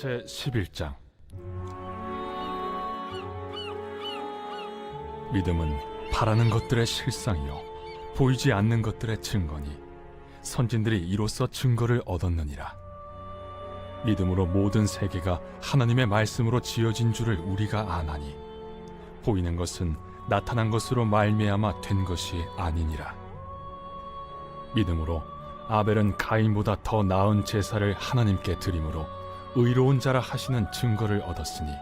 제 11장. 믿음은 바라는 것들의 실상이요 보이지 않는 것들의 증거니 선진들이 이로써 증거를 얻었느니라. 믿음으로 모든 세계가 하나님의 말씀으로 지어진 줄을 우리가 아나니 보이는 것은 나타난 것으로 말미암아 된 것이 아니니라. 믿음으로 아벨은 가인보다 더 나은 제사를 하나님께 드림으로 의로운 자라 하시는 증거를 얻었으니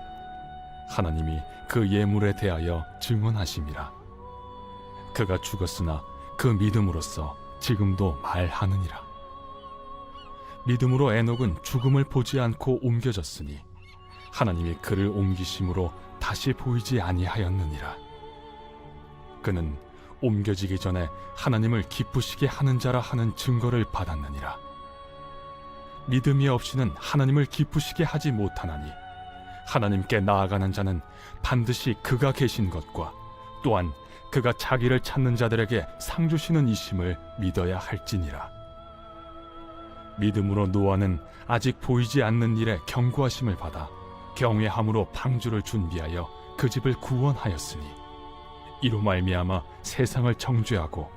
하나님이 그 예물에 대하여 증언하심이라. 그가 죽었으나 그 믿음으로써 지금도 말하느니라. 믿음으로 에녹은 죽음을 보지 않고 옮겨졌으니 하나님이 그를 옮기심으로 다시 보이지 아니하였느니라. 그는 옮겨지기 전에 하나님을 기쁘시게 하는 자라 하는 증거를 받았느니라 믿음이 없이는 하나님을 기쁘시게 하지 못하나니 하나님께 나아가는 자는 반드시 그가 계신 것과 또한 그가 자기를 찾는 자들에게 상 주시는 이심을 믿어야 할지니라. 믿음으로 노아는 아직 보이지 않는 일에 경고하심을 받아 경외함으로 방주를 준비하여 그 집을 구원하였으니 이로 말미암아 세상을 정죄하고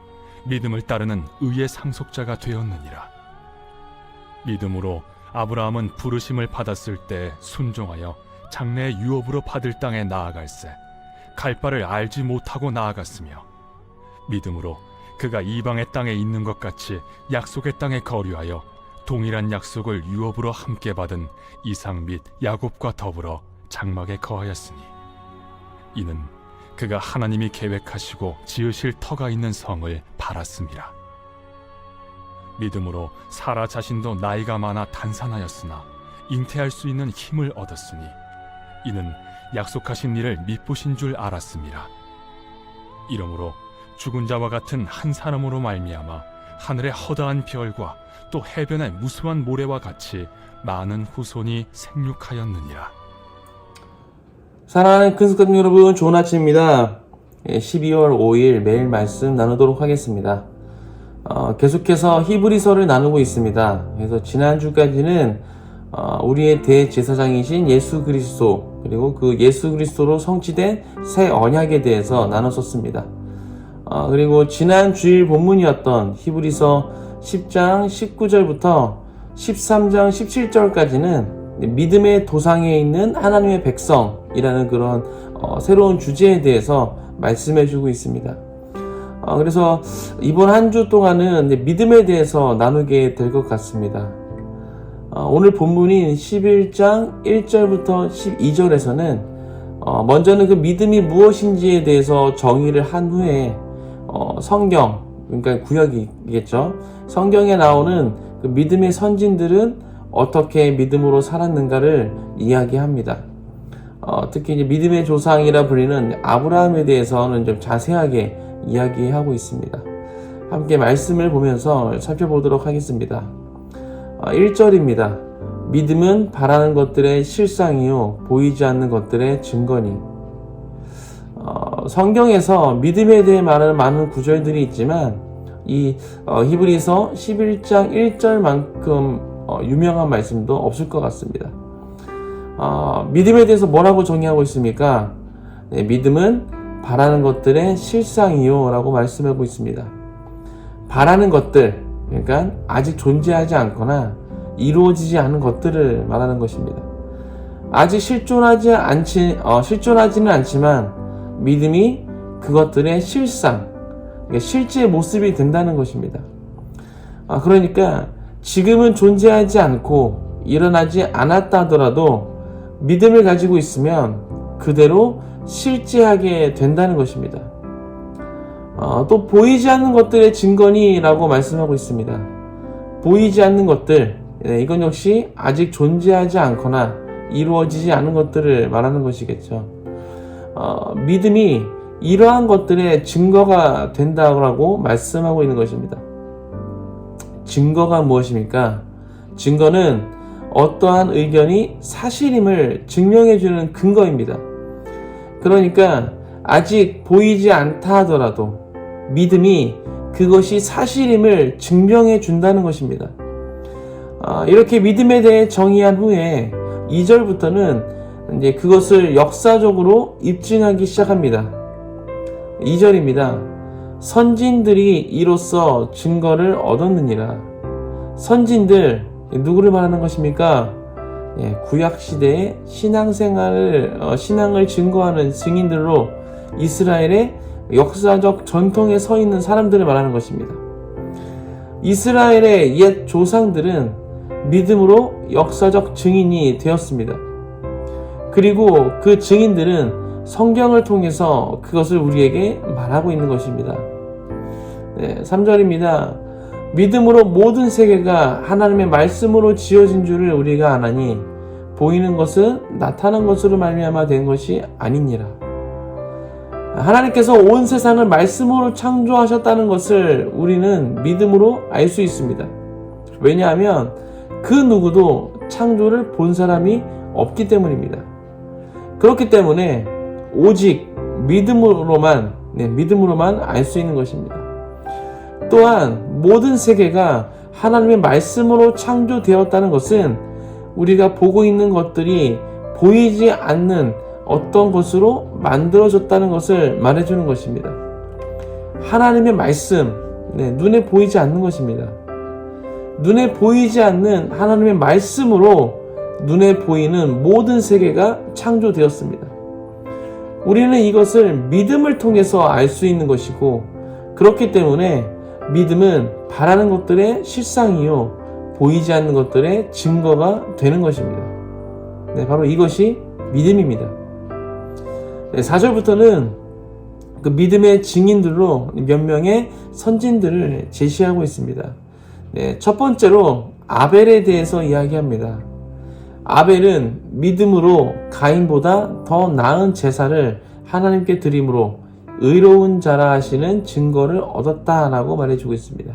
믿음을 따르는 의의 상속자가 되었느니라 믿음으로 아브라함은 부르심을 받았을 때 순종하여 장래의 유업으로 받을 땅에 나아갈새 갈 바를 알지 못하고 나아갔으며 믿음으로 그가 이방의 땅에 있는 것 같이 약속의 땅에 거류하여 동일한 약속을 유업으로 함께 받은 이상 및 야곱과 더불어 장막에 거하였으니 이는 그가 하나님이 계획하시고 지으실 터가 있는 성을 바랐습니다. 믿음으로 사라 자신도 나이가 많아 단산하였으나 잉태할 수 있는 힘을 얻었으니 이는 약속하신 일을 믿보신 줄 알았습니다. 이러므로 죽은 자와 같은 한 사람으로 말미암아 하늘의 허다한 별과 또 해변의 무수한 모래와 같이 많은 후손이 생육하였느니라. 사랑하는 큰 습관 여러분, 좋은 아침입니다. 예, 12월 5일 매일 말씀 나누도록 하겠습니다. 어, 계속해서 히브리서를 나누고 있습니다. 그래서 지난주까지는 어, 우리의 대제사장이신 예수 그리스도 그리고 그 예수 그리스도로 성취된 새 언약에 대해서 나눴었습니다. 어, 그리고 지난 주일 본문이었던 히브리서 10장 19절부터 13장 17절까지는 믿음의 도상에 있는 하나님의 백성이라는 그런 어, 새로운 주제에 대해서 말씀해주고 있습니다. 어, 그래서 이번 한 주 동안은 믿음에 대해서 나누게 될 것 같습니다. 어, 오늘 본문인 11장 1절부터 12절에서는 어, 먼저는 그 믿음이 무엇인지에 대해서 정의를 한 후에 어, 성경, 그러니까 구약이겠죠. 성경에 나오는 그 믿음의 선진들은 어떻게 믿음으로 살았는가를 이야기합니다. 어, 특히 이제 믿음의 조상이라 불리는 아브라함에 대해서는 좀 자세하게 이야기하고 있습니다. 함께 말씀을 보면서 살펴보도록 하겠습니다. 어, 1절입니다. 믿음은 바라는 것들의 실상이요 보이지 않는 것들의 증거니. 어, 성경에서 믿음에 대해 말하는 많은 구절들이 있지만 이 어, 히브리서 11장 1절만큼 어, 유명한 말씀도 없을 것 같습니다. 어, 믿음에 대해서 뭐라고 정의하고 있습니까? 네, 믿음은 바라는 것들의 실상이요 라고 말씀하고 있습니다. 바라는 것들, 그러니까 아직 존재하지 않거나 이루어지지 않은 것들을 말하는 것입니다. 아직 실존하지 않지, 어, 실존하지는 않지만 믿음이 그것들의 실상, 그러니까 실제 모습이 된다는 것입니다. 아, 그러니까 지금은 존재하지 않고 일어나지 않았다 하더라도 믿음을 가지고 있으면 그대로 실제하게 된다는 것입니다. 어, 또 보이지 않는 것들의 증거니라고 말씀하고 있습니다. 보이지 않는 것들, 네, 이건 역시 아직 존재하지 않거나 이루어지지 않은 것들을 말하는 것이겠죠. 어, 믿음이 이러한 것들의 증거가 된다고 말씀하고 있는 것입니다. 증거가 무엇입니까? 증거는 어떠한 의견이 사실임을 증명해주는 근거입니다. 그러니까 아직 보이지 않다 하더라도 믿음이 그것이 사실임을 증명해 준다는 것입니다. 아, 이렇게 믿음에 대해 정의한 후에 2절부터는 이제 그것을 역사적으로 입증하기 시작합니다. 2절입니다. 선진들이 이로써 증거를 얻었느니라. 선진들 누구를 말하는 것입니까? 예, 구약 시대의 신앙생활을 어, 신앙을 증거하는 증인들로 이스라엘의 역사적 전통에 서 있는 사람들을 말하는 것입니다. 이스라엘의 옛 조상들은 믿음으로 역사적 증인이 되었습니다. 그리고 그 증인들은 성경을 통해서 그것을 우리에게 말하고 있는 것입니다. 네, 3절입니다. 믿음으로 모든 세계가 하나님의 말씀으로 지어진 줄을 우리가 아나니 보이는 것은 나타난 것으로 말미암아 된 것이 아니니라. 하나님께서 온 세상을 말씀으로 창조하셨다는 것을 우리는 믿음으로 알 수 있습니다. 왜냐하면 그 누구도 창조를 본 사람이 없기 때문입니다. 그렇기 때문에 오직 믿음으로만 네, 믿음으로만 알 수 있는 것입니다. 또한 모든 세계가 하나님의 말씀으로 창조되었다는 것은 우리가 보고 있는 것들이 보이지 않는 어떤 것으로 만들어졌다는 것을 말해주는 것입니다. 하나님의 말씀, 네, 눈에 보이지 않는 것입니다. 눈에 보이지 않는 하나님의 말씀으로 눈에 보이는 모든 세계가 창조되었습니다. 우리는 이것을 믿음을 통해서 알 수 있는 것이고, 그렇기 때문에 믿음은 바라는 것들의 실상이요, 보이지 않는 것들의 증거가 되는 것입니다. 네, 바로 이것이 믿음입니다. 네, 4절부터는 그 믿음의 증인들로 몇 명의 선진들을 제시하고 있습니다. 네, 첫 번째로 아벨에 대해서 이야기합니다. 아벨은 믿음으로 가인보다 더 나은 제사를 하나님께 드림으로 의로운 자라 하시는 증거를 얻었다라고 말해주고 있습니다.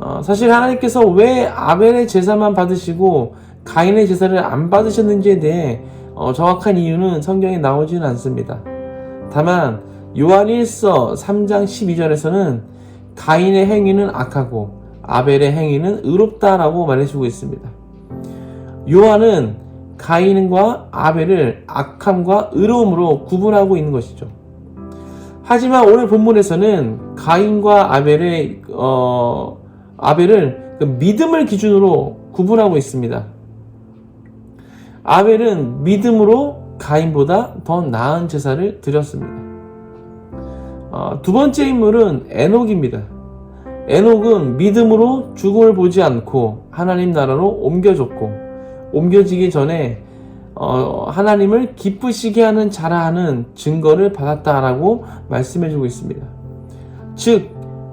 어, 사실 하나님께서 왜 아벨의 제사만 받으시고 가인의 제사를 안 받으셨는지에 대해 어, 정확한 이유는 성경에 나오지는 않습니다. 다만 요한 1서 3장 12절에서는 가인의 행위는 악하고 아벨의 행위는 의롭다라고 말해주고 있습니다. 요한은 가인과 아벨을 악함과 의로움으로 구분하고 있는 것이죠. 하지만 오늘 본문에서는 가인과 아벨의 어, 아벨을 그 믿음을 기준으로 구분하고 있습니다. 아벨은 믿음으로 가인보다 더 나은 제사를 드렸습니다. 어, 두 번째 인물은 에녹입니다. 에녹은 믿음으로 죽음을 보지 않고 하나님 나라로 옮겨졌고 옮겨지기 전에 어, 하나님을 기쁘시게 하는 자라 하는 증거를 받았다라고 말씀해주고 있습니다. 즉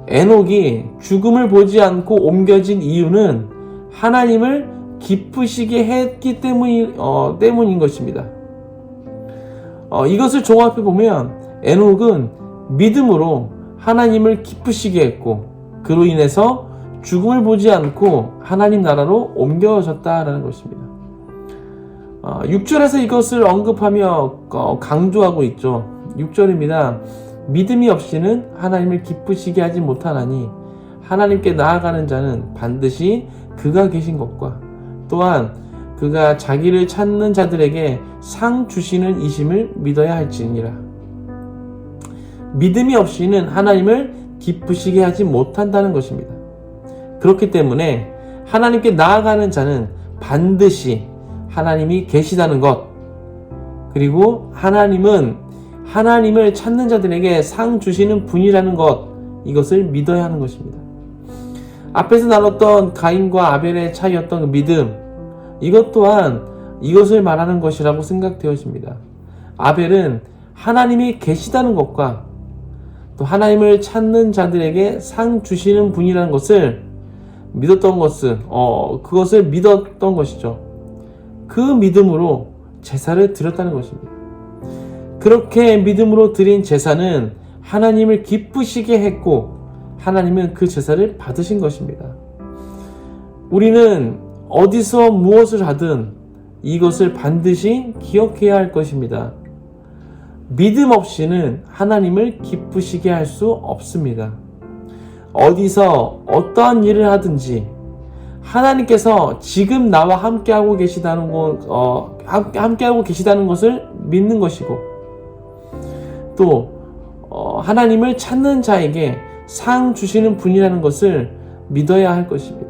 에녹이 죽음을 보지 않고 옮겨진 이유는 하나님을 기쁘시게 했기 때문이, 어, 때문인 것입니다. 어, 이것을 종합해 보면 에녹은 믿음으로 하나님을 기쁘시게 했고 그로 인해서 죽음을 보지 않고 하나님 나라로 옮겨졌다라는 것입니다. 어, 6절에서 이것을 언급하며 어, 강조하고 있죠. 6절입니다. 믿음이 없이는 하나님을 기쁘시게 하지 못하나니 하나님께 나아가는 자는 반드시 그가 계신 것과 또한 그가 자기를 찾는 자들에게 상 주시는 이심을 믿어야 할지니라. 믿음이 없이는 하나님을 기쁘시게 하지 못한다는 것입니다. 그렇기 때문에 하나님께 나아가는 자는 반드시 하나님이 계시다는 것, 그리고 하나님은 하나님을 찾는 자들에게 상 주시는 분이라는 것, 이것을 믿어야 하는 것입니다. 앞에서 나눴던 가인과 아벨의 차이였던 그 믿음, 이것 또한 이것을 말하는 것이라고 생각되어집니다. 아벨은 하나님이 계시다는 것과 또 하나님을 찾는 자들에게 상 주시는 분이라는 것을 믿었던 것은, 어, 그것을 믿었던 것이죠. 그 믿음으로 제사를 드렸다는 것입니다. 그렇게 믿음으로 드린 제사는 하나님을 기쁘시게 했고 하나님은 그 제사를 받으신 것입니다. 우리는 어디서 무엇을 하든 이것을 반드시 기억해야 할 것입니다. 믿음 없이는 하나님을 기쁘시게 할 수 없습니다. 어디서 어떠한 일을 하든지 하나님께서 지금 나와 함께하고 계시다는 것, 어, 함께, 함께하고 계시다는 것을 믿는 것이고, 또, 어, 하나님을 찾는 자에게 상 주시는 분이라는 것을 믿어야 할 것입니다.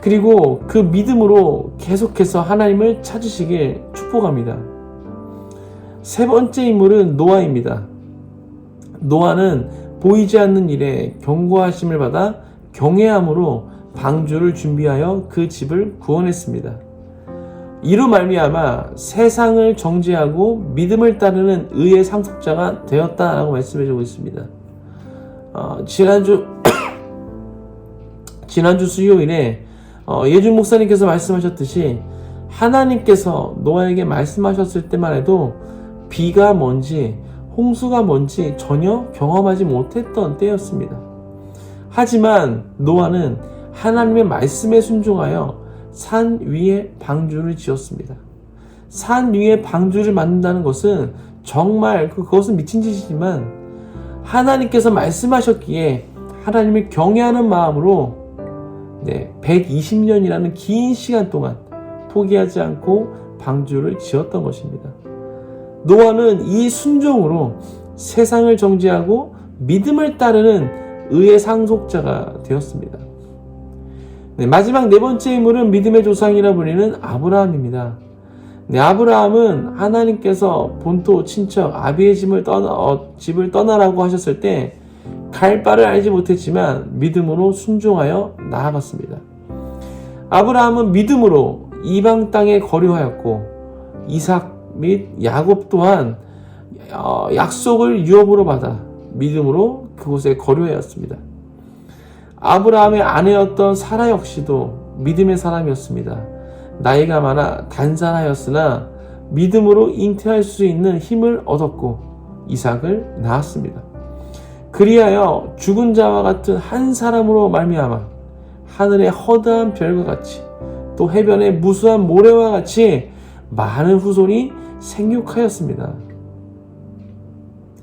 그리고 그 믿음으로 계속해서 하나님을 찾으시길 축복합니다. 세 번째 인물은 노아입니다. 노아는 보이지 않는 일에 경고하심을 받아 경외함으로 방주를 준비하여 그 집을 구원했습니다. 이로 말미암아 세상을 정죄하고 믿음을 따르는 의의 상속자가 되었다라고 말씀해주고 있습니다. 어, 지난주 지난주 수요일에 어, 예준 목사님께서 말씀하셨듯이 하나님께서 노아에게 말씀하셨을 때만 해도 비가 뭔지 홍수가 뭔지 전혀 경험하지 못했던 때였습니다. 하지만 노아는 하나님의 말씀에 순종하여 산 위에 방주를 지었습니다. 산 위에 방주를 만든다는 것은 정말 그것은 미친 짓이지만 하나님께서 말씀하셨기에 하나님을 경외하는 마음으로 네, 120년이라는 긴 시간 동안 포기하지 않고 방주를 지었던 것입니다. 노아는 이 순종으로 세상을 정죄하고 믿음을 따르는 의의 상속자가 되었습니다. 네, 마지막 네 번째 인물은 믿음의 조상이라 불리는 아브라함입니다. 네, 아브라함은 하나님께서 본토 친척 아비의 집을 떠나, 어, 집을 떠나라고 하셨을 때 갈 바를 알지 못했지만 믿음으로 순종하여 나아갔습니다. 아브라함은 믿음으로 이방 땅에 거류하였고 이삭 및 야곱 또한 어, 약속을 유업으로 받아 믿음으로 그곳에 거류하였습니다. 아브라함의 아내였던 사라 역시도 믿음의 사람이었습니다. 나이가 많아 단산하였으나 믿음으로 잉태할 수 있는 힘을 얻었고 이삭을 낳았습니다. 그리하여 죽은 자와 같은 한 사람으로 말미암아 하늘의 허다한 별과 같이 또 해변의 무수한 모래와 같이 많은 후손이 생육하였습니다.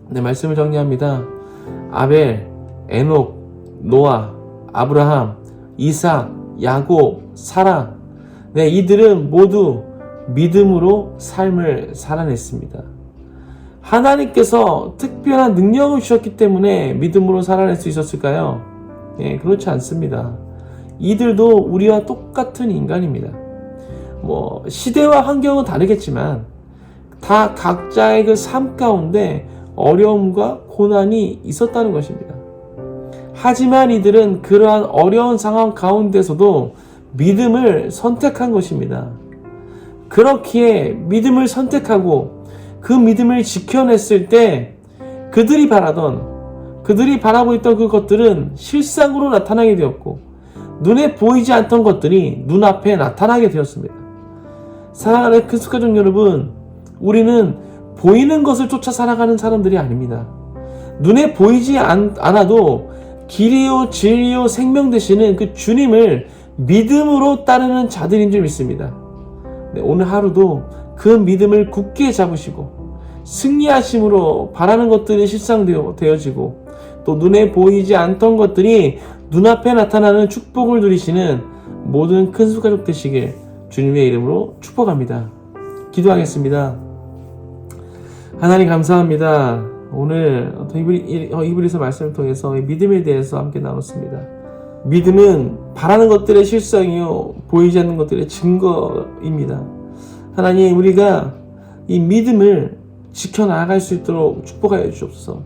네, 말씀을 정리합니다. 아벨, 에녹, 노아, 아브라함, 이삭, 야곱, 사라. 네, 이들은 모두 믿음으로 삶을 살아냈습니다. 하나님께서 특별한 능력을 주셨기 때문에 믿음으로 살아낼 수 있었을까요? 예, 그렇지 않습니다. 이들도 우리와 똑같은 인간입니다. 뭐, 시대와 환경은 다르겠지만, 다 각자의 그 삶 가운데 어려움과 고난이 있었다는 것입니다. 하지만 이들은 그러한 어려운 상황 가운데서도 믿음을 선택한 것입니다. 그렇기에 믿음을 선택하고 그 믿음을 지켜냈을 때 그들이 바라던 그들이 바라고 있던 그 것들은 실상으로 나타나게 되었고 눈에 보이지 않던 것들이 눈앞에 나타나게 되었습니다. 사랑하는 그 숙가족 여러분, 우리는 보이는 것을 쫓아 살아가는 사람들이 아닙니다. 눈에 보이지 않, 않아도 길이요 진리요 생명 되시는 그 주님을 믿음으로 따르는 자들인 줄 믿습니다. 네, 오늘 하루도 그 믿음을 굳게 잡으시고 승리하심으로 바라는 것들이 실상되어지고 또 눈에 보이지 않던 것들이 눈앞에 나타나는 축복을 누리시는 모든 큰 수가족 되시길 주님의 이름으로 축복합니다. 기도하겠습니다. 하나님 감사합니다. 오늘 이브리 서 말씀을 통해서 믿음에 대해서 함께 나눴습니다. 믿음은 바라는 것들의 실상이요 보이지 않는 것들의 증거입니다. 하나님 우리가 이 믿음을 지켜나갈 수 있도록 축복하여 주옵소서.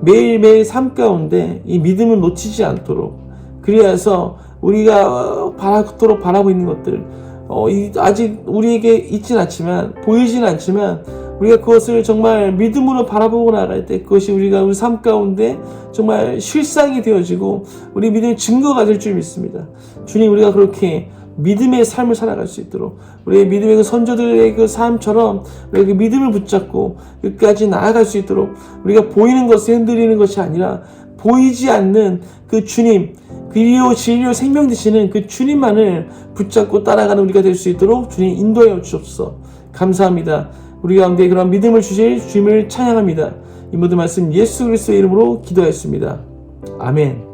매일매일 삶 가운데 이 믿음을 놓치지 않도록 그리해서 우리가 바라도록 바라고 있는 것들 어, 아직 우리에게 있진 않지만 보이진 않지만 우리가 그것을 정말 믿음으로 바라보고 나갈 때 그것이 우리가 우리 삶 가운데 정말 실상이 되어지고 우리 믿음의 증거가 될 줄 믿습니다. 주님 우리가 그렇게 믿음의 삶을 살아갈 수 있도록 우리의 믿음의 그 선조들의 그 삶처럼 우리가 그 믿음을 붙잡고 끝까지 나아갈 수 있도록 우리가 보이는 것을 흔들리는 것이 아니라 보이지 않는 그 주님 그리요 진리요 생명 되시는 그 주님만을 붙잡고 따라가는 우리가 될 수 있도록 주님 인도하여 주옵소서 감사합니다 우리 가운데 그런 믿음을 주실 주님을 찬양합니다. 이 모든 말씀 예수 그리스도의 이름으로 기도했습니다. 아멘